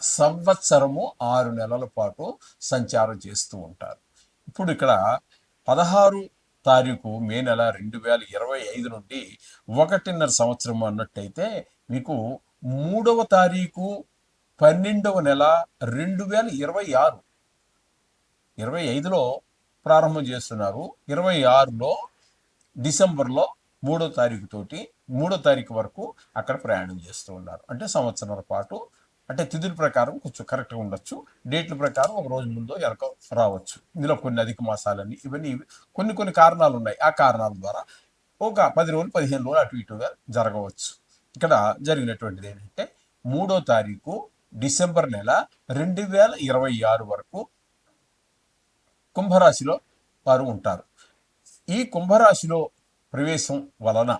సంవత్సరము ఆరు నెలల పాటు సంచారం చేస్తూ ఉంటారు. ఇప్పుడు ఇక్కడ పదహారు తారీఖు మే నెల రెండు వేల ఇరవై ఐదు నుండి ఒకటిన్నర సంవత్సరం అన్నట్టయితే మీకు మూడవ తారీఖు పన్నెండవ నెల రెండు వేల ఇరవై ఆరు. ఇరవై ఐదులో ప్రారంభం చేస్తున్నారు. ఇరవై ఆరులో డిసెంబర్లో మూడో తారీఖు తోటి మూడో తారీఖు వరకు అక్కడ ప్రయాణం చేస్తూ ఉన్నారు. అంటే సంవత్సరాల పాటు అంటే తిథుల ప్రకారం కొంచెం కరెక్ట్గా ఉండొచ్చు. డేట్ల ప్రకారం ఒక రోజు ముందో వెనక రావచ్చు. ఇందులో కొన్ని అధిక మాసాలని ఇవన్నీ కొన్ని కొన్ని కారణాలు ఉన్నాయి. ఆ కారణాల ద్వారా ఒక పది రోజులు పదిహేను రోజులు అటు ఇటుగా జరగవచ్చు. ఇక్కడ జరిగినటువంటిది ఏంటంటే మూడో తారీఖు డిసెంబర్ నెల రెండు వేల ఇరవై ఆరు వరకు కుంభరాశిలో వారు ఉంటారు. ఈ కుంభరాశిలో ప్రవేశం వలన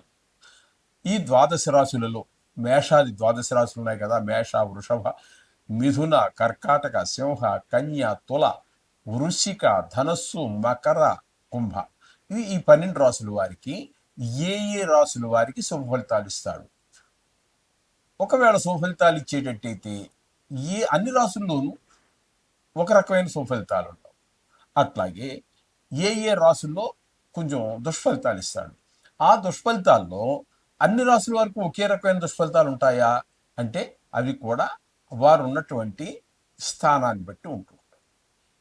ఈ ద్వాదశ రాశులలో మేషాది ద్వాదశ రాశులు ఉన్నాయి కదా మేష వృషభ మిథున కర్కాటక సింహ కన్య తుల వృషిక ధనస్సు మకర కుంభ. ఇవి ఈ పన్నెండు రాసుల వారికి ఏ ఏ రాసుల వారికి శుభ ఫలితాలు ఇస్తాడు ఒకవేళ శుభ ఫలితాలు ఇచ్చేటట్టయితే ఏ అన్ని రాసుల్లోనూ ఒక రకమైన శుభ ఫలితాలు ఉంటాయి అట్లాగే ఏ ఏ రాసుల్లో కొంచెం దుష్ఫలితాలు ఇస్తాడు ఆ దుష్ఫలితాల్లో అన్ని రాసుల వరకు ఒకే రకమైన దుష్ఫలితాలు ఉంటాయా? అంటే అవి కూడా వారు ఉన్నటువంటి స్థానాన్ని బట్టి ఉంటుంది.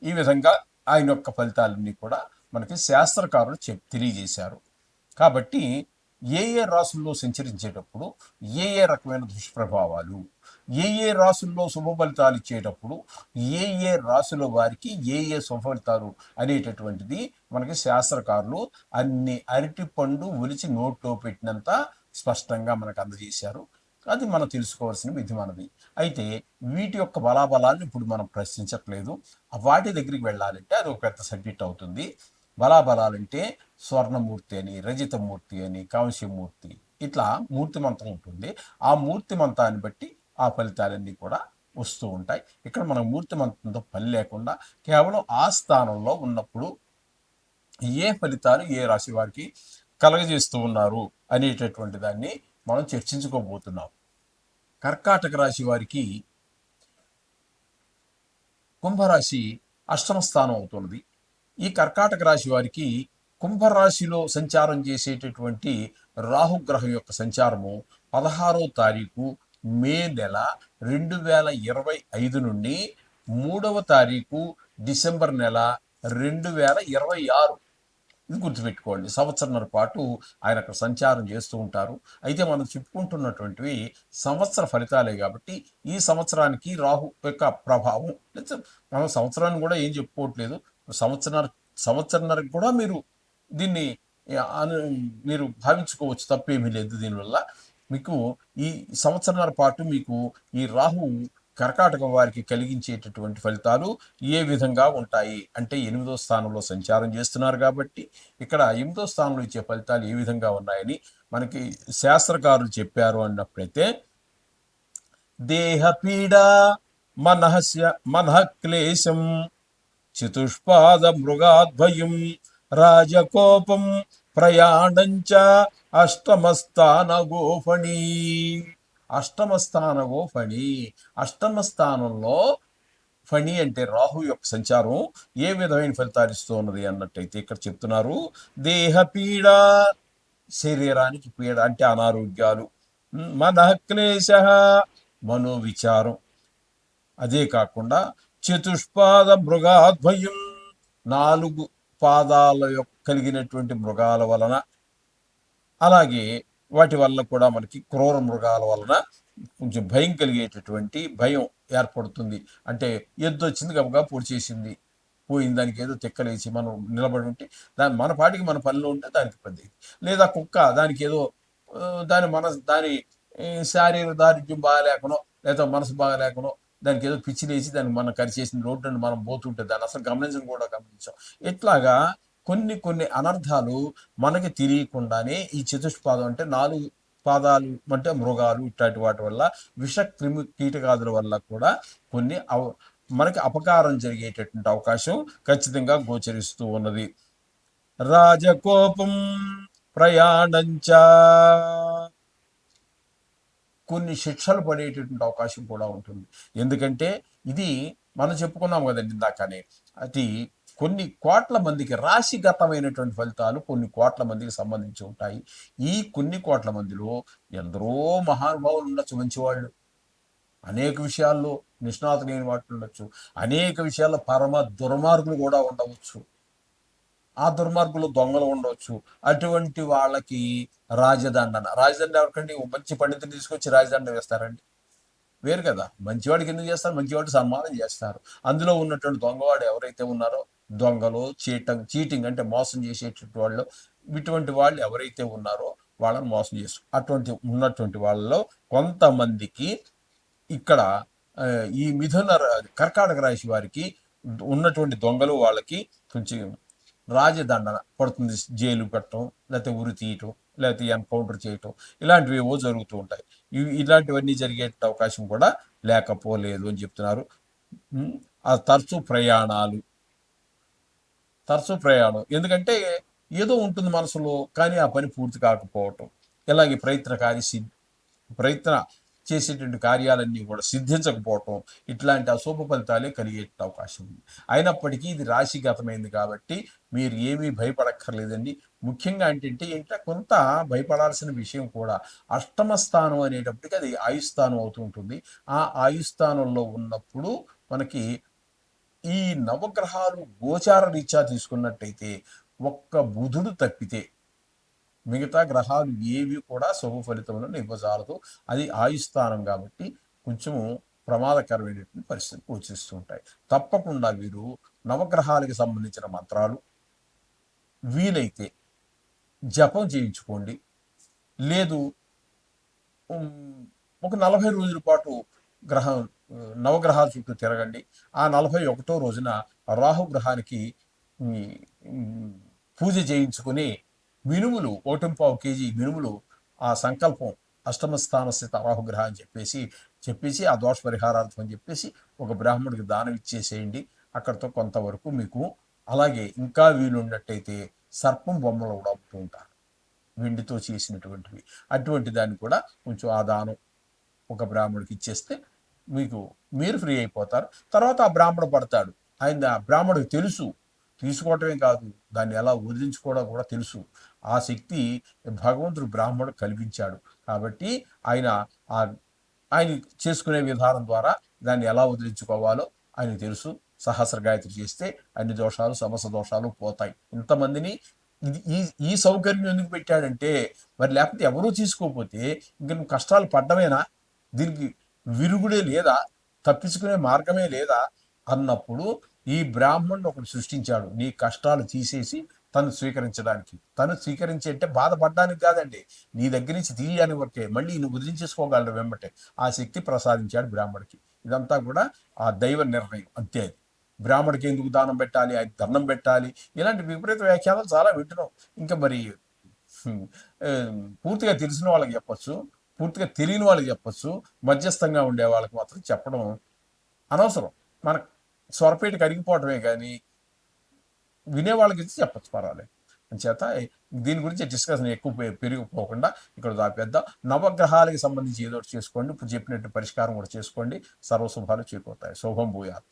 ఈ విధంగా ఆయన యొక్క ఫలితాలన్నీ కూడా మనకి శాస్త్రకారులు చెప్ తెలియజేశారు. కాబట్టి ఏ ఏ రాసుల్లో సంచరించేటప్పుడు ఏ ఏ రకమైన దుష్ప్రభావాలు ఏ ఏ రాసుల్లో శుభ ఫలితాలు ఇచ్చేటప్పుడు ఏ ఏ రాసుల వారికి ఏ ఏ శుభ ఫలితాలు అనేటటువంటిది మనకి శాస్త్రకారులు అన్ని అరటి పండు ఒలిచి నోట్లో పెట్టినంత స్పష్టంగా మనకు అందజేశారు. అది మనం తెలుసుకోవాల్సిన విధి మనది అయితే వీటి యొక్క బలాబలాన్ని ఇప్పుడు మనం ప్రశ్నించట్లేదు. వాటి దగ్గరికి వెళ్ళాలంటే అది ఒక పెద్ద సబ్జెక్ట్ అవుతుంది. బలాబలాలంటే స్వర్ణమూర్తి అని రజితమూర్తి అని కాంస్యమూర్తి ఇట్లా మూర్తిమంతం ఉంటుంది. ఆ మూర్తిమంతాన్ని బట్టి ఆ ఫలితాలన్నీ కూడా వస్తూ ఉంటాయి. ఇక్కడ మనం మూర్తిమంతంతో పని లేకుండా కేవలం ఆ స్థానంలో ఉన్నప్పుడు ఏ ఫలితాలు ఏ రాశి వారికి కలగజేస్తూ ఉన్నారు అనేటటువంటి దాన్ని మనం చర్చించుకోబోతున్నాం. కర్కాటక రాశి వారికి కుంభరాశి అష్టమ స్థానం అవుతున్నది. ఈ కర్కాటక రాశి వారికి కుంభరాశిలో సంచారం చేసేటటువంటి రాహుగ్రహం యొక్క సంచారము పదహారో తారీఖు మే నెల రెండు వేల ఇరవై ఐదు నుండి మూడవ తారీఖు డిసెంబర్ నెల రెండు వేల ఇరవై ఆరు ఇది గుర్తుపెట్టుకోండి. సంవత్సరంన్నర పాటు ఆయన అక్కడ సంచారం చేస్తూ ఉంటారు. అయితే మనం చెప్పుకుంటున్నటువంటివి సంవత్సర ఫలితాలే కాబట్టి ఈ సంవత్సరానికి రాహు యొక్క ప్రభావం. లేదా మనం సంవత్సరాన్ని కూడా ఏం చెప్పుకోవట్లేదు. సంవత్సర సంవత్సరంన్నరకు కూడా మీరు దీన్ని మీరు భావించుకోవచ్చు. తప్పేమీ లేదు దీనివల్ల. మీకు ఈ సంవత్సరాల పాటు మీకు ఈ రాహు కర్కాటకం వారికి కలిగించేటటువంటి ఫలితాలు ఏ విధంగా ఉంటాయి? అంటే ఎనిమిదో స్థానంలో సంచారం చేస్తున్నారు కాబట్టి ఇక్కడ ఎనిమిదో స్థానంలో ఇచ్చే ఫలితాలు ఏ విధంగా ఉన్నాయని మనకి శాస్త్రకారులు చెప్పారు అన్నప్పుడైతే దేహపీడ మనహస్య మనః క్లేశం చతుష్పాద మృగాద్వయం రాజకోపం ప్రయాణంచ అష్టమస్థాన గోఫణీ అష్టమస్థాన ఫణి. అష్టమ స్థానంలో ఫణి అంటే రాహు యొక్క సంచారం. ఏ విధమైన ఫలితాలు ఇస్తూ ఉన్నది అన్నట్టయితే ఇక్కడ చెప్తున్నారు. దేహ పీడ శరీరానికి పీడ అంటే అనారోగ్యాలు. మనః క్లేశ మనోవిచారం అదే కాకుండా చతుష్పాద మృగాద్వయం నాలుగు పాదాల యొక్క కలిగినటువంటి మృగాల వలన. అలాగే వాటి వల్ల కూడా మనకి క్రూర మృగాల వలన కొంచెం భయం కలిగేటటువంటి భయం ఏర్పడుతుంది. అంటే ఎద్దు వచ్చింది గబగా పొడి చేసింది. పోయింది దానికి ఏదో తెక్కలేసి మనం నిలబడి ఉంటే దాని మన పాటికి మన పనిలో ఉంటే దానికి పెద్ద లేదా కుక్క దానికి ఏదో దాని మనసు దాని శారీర దారిద్ర్యం బాగాలేకనో లేదా మనసు బాగాలేకనో దానికి ఏదో పిచ్చి లేచి దానికి మనం కరిచేసిన రోడ్డు మనం పోతుంటే దాన్ని అసలు గమనించడం కూడా గమనించాం. ఇట్లాగా కొన్ని కొన్ని అనర్థాలు మనకి తెలియకుండానే ఈ చతుష్పాదం అంటే నాలుగు పాదాలు అంటే మృగాలు ఇట్లాంటి వాటి వల్ల విష క్రిమి కీటకాదుల వల్ల కూడా కొన్ని అవ మనకి అపకారం జరిగేటటువంటి అవకాశం ఖచ్చితంగా గోచరిస్తూ ఉన్నది. రాజకోపం ప్రయాణంచ కొన్ని శిక్షలు పడేటటువంటి అవకాశం కూడా ఉంటుంది. ఎందుకంటే ఇది మనం చెప్పుకున్నాం కదండి ఇందాకనే అది కొన్ని కోట్ల మందికి రాశిగతమైనటువంటి ఫలితాలు కొన్ని కోట్ల మందికి సంబంధించి ఉంటాయి. ఈ కొన్ని కోట్ల మందిలో ఎందరో మహానుభావులు ఉండొచ్చు మంచివాళ్ళు. అనేక విషయాల్లో నిష్ణాతులైన లేని వాటి ఉండొచ్చు. అనేక విషయాల్లో పరమ దుర్మార్గులు కూడా ఉండవచ్చు. ఆ దుర్మార్గులు దొంగలు ఉండవచ్చు. అటువంటి వాళ్ళకి రాజదండన. రాజదండ ఎవరికండి? మంచి పండితుని తీసుకొచ్చి రాజదండ వేస్తారండి. వేరు కదా. మంచివాడికి ఎందుకు చేస్తారు? మంచివాడికి సన్మానం చేస్తారు. అందులో ఉన్నటువంటి దొంగవాడు ఎవరైతే ఉన్నారో దొంగలు చీటం చీటింగ్ అంటే మోసం చేసేటువంటి వాళ్ళు ఇటువంటి వాళ్ళు ఎవరైతే ఉన్నారో వాళ్ళని మోసం చేస్తారు అటువంటి ఉన్నటువంటి వాళ్ళలో కొంతమందికి ఇక్కడ ఈ మిథున కర్కాటక రాశి వారికి ఉన్నటువంటి దొంగలు వాళ్ళకి కొంచెం రాజదండన పడుతుంది. జైలు పెట్టడం లేకపోతే ఉరి తీయటం లేకపోతే ఎన్కౌంటర్ చేయటం ఇలాంటివి ఏవో జరుగుతూ ఉంటాయి. ఇవి ఇలాంటివన్నీ జరిగే అవకాశం కూడా లేకపోలేదు అని చెప్తున్నారు. ఆ తరచూ ప్రయాణాలు తరచూ ప్రయాణం. ఎందుకంటే ఏదో ఉంటుంది మనసులో కానీ ఆ పని పూర్తి కాకపోవటం. ఇలాగే ప్రయత్నకారి కార్య ప్రయత్న చేసేటువంటి కార్యాలన్నీ కూడా సిద్ధించకపోవటం ఇట్లాంటి అశుభ ఫలితాలే కలిగే అవకాశం ఉంది. అయినప్పటికీ ఇది రాశిగతమైంది కాబట్టి మీరు ఏమీ భయపడక్కర్లేదండి. ముఖ్యంగా ఏంటంటే ఇంకా కొంత భయపడాల్సిన విషయం కూడా అష్టమ స్థానం అనేటప్పటికి అది ఆయుస్థానం అవుతూ ఉంటుంది. ఆ ఆయుస్థానంలో ఉన్నప్పుడు మనకి ఈ నవగ్రహాలు గోచార రీత్యా తీసుకున్నట్టయితే ఒక్క బుధుడు తప్పితే మిగతా గ్రహాలు ఏవి కూడా శుభ ఫలితములను ఇవ్వజాలదు. అది ఆయుస్థానం కాబట్టి కొంచెము ప్రమాదకరమైనటువంటి పరిస్థితి సూచిస్తూ ఉంటాయి. తప్పకుండా వీరు నవగ్రహాలకు సంబంధించిన మంత్రాలు వీలైతే జపం చేయించుకోండి. లేదు ఒక నలభై రోజుల పాటు గ్రహం నవగ్రహాల చుట్టూ తిరగండి. ఆ నలభై ఒకటో రోజున రాహుగ్రహానికి పూజ చేయించుకుని మినుములు ఓటంపావు కేజీ మినుములు ఆ సంకల్పం అష్టమ స్థాన స్థిత రాహుగ్రహ అని చెప్పేసి చెప్పేసి ఆ దోష పరిహారార్థం అని చెప్పేసి ఒక బ్రాహ్మణుడికి దానం ఇచ్చేసేయండి. అక్కడితో కొంతవరకు మీకు అలాగే ఇంకా వీలున్నట్టయితే సర్పం బొమ్మలు కూడా అమ్ముతూ ఉంటారు. వెండితో చేసినటువంటివి. అటువంటి దాన్ని కూడా కొంచెం ఆ దానం ఒక బ్రాహ్మణుడికి ఇచ్చేస్తే మీకు మీరు ఫ్రీ అయిపోతారు. తర్వాత ఆ బ్రాహ్మడు పడతాడు. ఆయన ఆ బ్రాహ్మడికి తెలుసు. తీసుకోవటమే కాదు. దాన్ని ఎలా వదిలించుకోవడం కూడా తెలుసు. ఆ శక్తి భగవంతుడు బ్రాహ్మడు కల్పించాడు కాబట్టి ఆయన ఆ ఆయన చేసుకునే విధానం ద్వారా దాన్ని ఎలా వదిలించుకోవాలో ఆయనకు తెలుసు. సహస్ర గాయత్రి చేస్తే అన్ని దోషాలు సమస్త దోషాలు పోతాయి. ఇంతమందిని ఇది ఈ ఈ సౌకర్యం ఎందుకు పెట్టాడంటే మరి లేకపోతే ఎవరూ తీసుకోకపోతే ఇంక నువ్వు కష్టాలు పడ్డమేనా? దీనికి విరుగుడే లేదా తప్పించుకునే మార్గమే లేదా అన్నప్పుడు ఈ బ్రాహ్మణుడు ఒకడు సృష్టించాడు. నీ కష్టాలు తీసేసి తను స్వీకరించడానికి. తను స్వీకరించి అంటే బాధపడడానికి కాదండి. నీ దగ్గర నుంచి తీయడానికి వరకే మళ్ళీ నువ్వు వదిలించేసుకోగలడు వెంబటే. ఆ శక్తి ప్రసాదించాడు బ్రాహ్మడికి ఇదంతా కూడా ఆ దైవ నిర్ణయం. అంతే. బ్రాహ్మడికి ఎందుకు దానం పెట్టాలి? ఆయన దండం పెట్టాలి? ఇలాంటి విపరీత వ్యాఖ్యానాలు చాలా వింటున్నాం. ఇంకా మరి పూర్తిగా తెలిసిన వాళ్ళకి చెప్పొచ్చు. పూర్తిగా తెలియని వాళ్ళకి చెప్పచ్చు మధ్యస్థంగా ఉండే వాళ్ళకి మాత్రం చెప్పడం అనవసరం. మన స్వరపేట కరిగిపోవటమే కానీ వినేవాళ్ళకి ఇచ్చి చెప్పచ్చు పర్వాలేదు. చేత దీని గురించి డిస్కషన్ ఎక్కువ పెరిగిపోకుండా ఇక్కడ దాపేద్దాం. నవగ్రహాలకి సంబంధించి ఏదో ఒకటి చేసుకోండి. ఇప్పుడు చెప్పినట్టు పరిష్కారం కూడా చేసుకోండి. సర్వశుభాలు చేకూరుతాయి. శుభం భూయాత్.